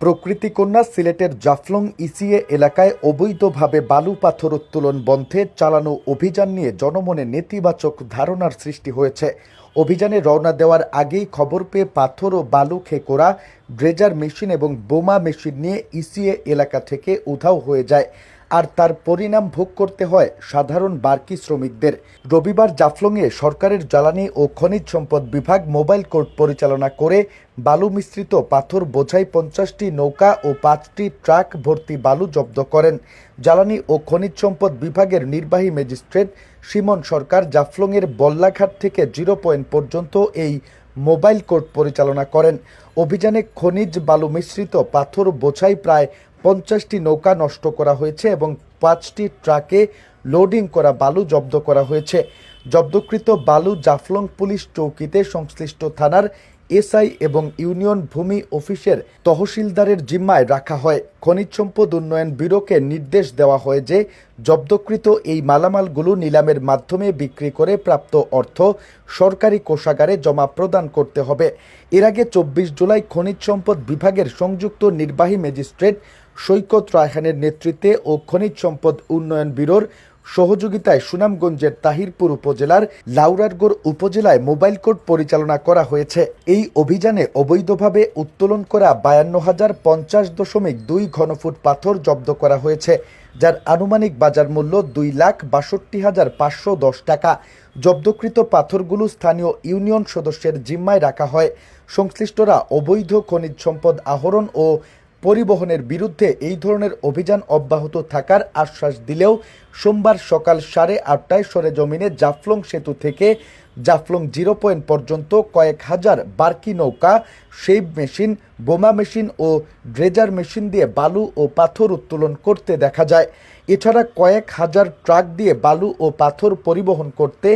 প্রকৃতিকন্যা সিলেটের জাফলং ইসিএ এলাকায় অবৈধভাবে বালু পাথর উত্তোলন বন্ধে চালানো অভিযান নিয়ে জনমনে নেতিবাচক ধারণার সৃষ্টি হয়েছে। অভিযানে রওনা দেওয়ার আগেই খবর পেয়ে পাথর ও বালু খেকোরা, ড্রেজার মেশিন এবং বোমা মেশিন নিয়ে ইসিএ এলাকা থেকে উধাও হয়ে যায়। আর তার পরিণাম ভোগ করতে হয় সাধারণ বার্কি শ্রমিকদের। রবিবার জাফলংয়ে সরকারের জ্বালানি ও খনিজ সম্পদ বিভাগ মোবাইল কোর্ট পরিচালনা করে বালু মিশ্রিত পাথর বোঝাই পঞ্চাশটি নৌকা ও পাঁচটি ট্রাক ভর্তি বালু জব্দ করেন। জ্বালানি ও খনিজ সম্পদ বিভাগের নির্বাহী ম্যাজিস্ট্রেট সিমন সরকার জাফলংয়ের বল্লাঘাট থেকে জিরো পয়েন্ট পর্যন্ত এই মোবাইল কোর্ট পরিচালনা করেন। অভিযানে খনিজ বালু মিশ্রিত পাথর বোঝাই প্রায় পঞ্চাশটি নৌকা নষ্ট করা হয়েছে এবং পাঁচটি ট্রাকে লোডিং করা বালু জব্দ করা হয়েছে। জব্দকৃত বালু জাফলং পুলিশ চৌকিতে সংশ্লিষ্ট থানার এসআই এবং ইউনিয়ন ভূমি অফিসের তহসিলদারের জিম্মায় রাখা হয়। খনিজ সম্পদ উন্নয়ন ব্যুরোকে নির্দেশ দেওয়া হয় যে, জব্দকৃত এই মালামালগুলো নিলামের মাধ্যমে বিক্রি করে প্রাপ্ত অর্থ সরকারি কোষাগারে জমা প্রদান করতে হবে। এর আগে চব্বিশ জুলাই খনিজ সম্পদ বিভাগের সংযুক্ত নির্বাহী ম্যাজিস্ট্রেট সৈকত রায়হানের নেতৃত্বে ও খনিজ সম্পদ উন্নয়ন ব্যুরোর সহযোগিতায় সুনামগঞ্জের তাহিরপুর উপজেলার লাউরারগড় উপজেলায় মোবাইল কোর্ট পরিচালনা করা হয়েছে। এই অভিযানে অবৈধভাবে উত্তোলন করা বায়ান্ন হাজার পঞ্চাশ দশমিক দুই ঘনফুট পাথর জব্দ করা হয়েছে, যার আনুমানিক বাজার মূল্য দুই লাখ বাষট্টি হাজার পাঁচশো দশ টাকা। জব্দকৃত পাথরগুলো স্থানীয় ইউনিয়ন সদস্যের জিম্মায় রাখা হয়। সংশ্লিষ্টরা অবৈধ খনিজ সম্পদ আহরণ ও পরিবহনের বিরুদ্ধে এই ধরনের অভিযান অব্যাহত থাকার আশ্বাস দিলেও সোমবার সকাল সাড়ে আটটায় সরেজমিনে জাফলং সেতু থেকে জাফলং জিরো পয়েন্ট পর্যন্ত কয়েক হাজার বার্কি নৌকা শেভ মেশিন, বোমা মেশিন ও ড্রেজার মেশিন দিয়ে বালু ও পাথর উত্তোলন করতে দেখা যায়। এছাড়া কয়েক হাজার ট্রাক দিয়ে বালু ও পাথর পরিবহন করতে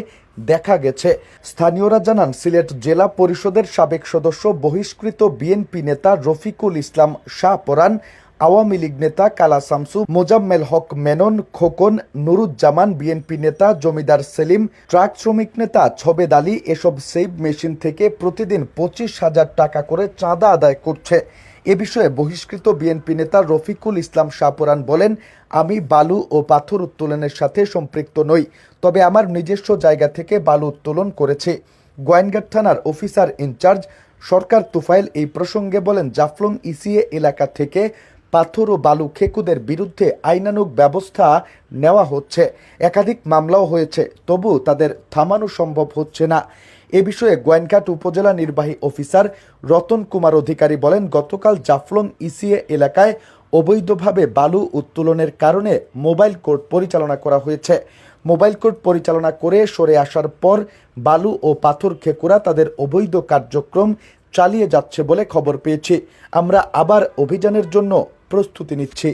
দেখা গেছে। স্থানীয়রা জানান, সিলেট জেলা পরিষদের সাবেক সদস্য, বহিষ্কৃত বিএনপি নেতা রফিকুল ইসলাম শাহপরান আওয়ামী লীগ নেতা কালা শামসু, মোজাম্মেল হক মেনন, খোকন, নুরুজ্জামান বিএনপি নেতা, জমিদার সেলিম, ট্রাক শ্রমিক নেতা ছবেদ আলী, এসব সেভ মেশিন থেকে প্রতিদিন পঁচিশ হাজার টাকা করে চাঁদা আদায় করছে। এ বিষয়ে বহিষ্কৃত বিএনপি নেতা রফিকুল ইসলাম শাহপুরান বলেন, আমি বালু ও পাথর উত্তোলনের সাথে সম্পৃক্ত নই, তবে আমার নিজস্ব জায়গা থেকে বালু উত্তোলন করেছে। গোয়েনঘাট থানার অফিসার ইনচার্জ সরকার তুফাইল এই প্রসঙ্গে বলেন, জাফলং ইসিএ এলাকা থেকে পাথর ও বালু খেকুদের বিরুদ্ধে আইনানুগ ব্যবস্থা নেওয়া হচ্ছে। একাধিক মামলাও হয়েছে তবু তাদের থামানো সম্ভব হচ্ছে না। এ বিষয়ে গোয়েনঘাট উপজেলা নির্বাহী অফিসার রতন কুমার অধিকারী বলেন, গতকাল জাফলং ইসিএ এলাকায় অবৈধভাবে বালু উত্তোলনের কারণে মোবাইল কোর্ট পরিচালনা করা হয়েছে। মোবাইল কোর্ট পরিচালনা করে সরে আসার পর বালু ও পাথর খেকুরা তাদের অবৈধ কার্যক্রম চালিয়ে যাচ্ছে বলে খবর পেয়েছি। আমরা আবার অভিযানের জন্য প্রস্তুতি নিচ্ছি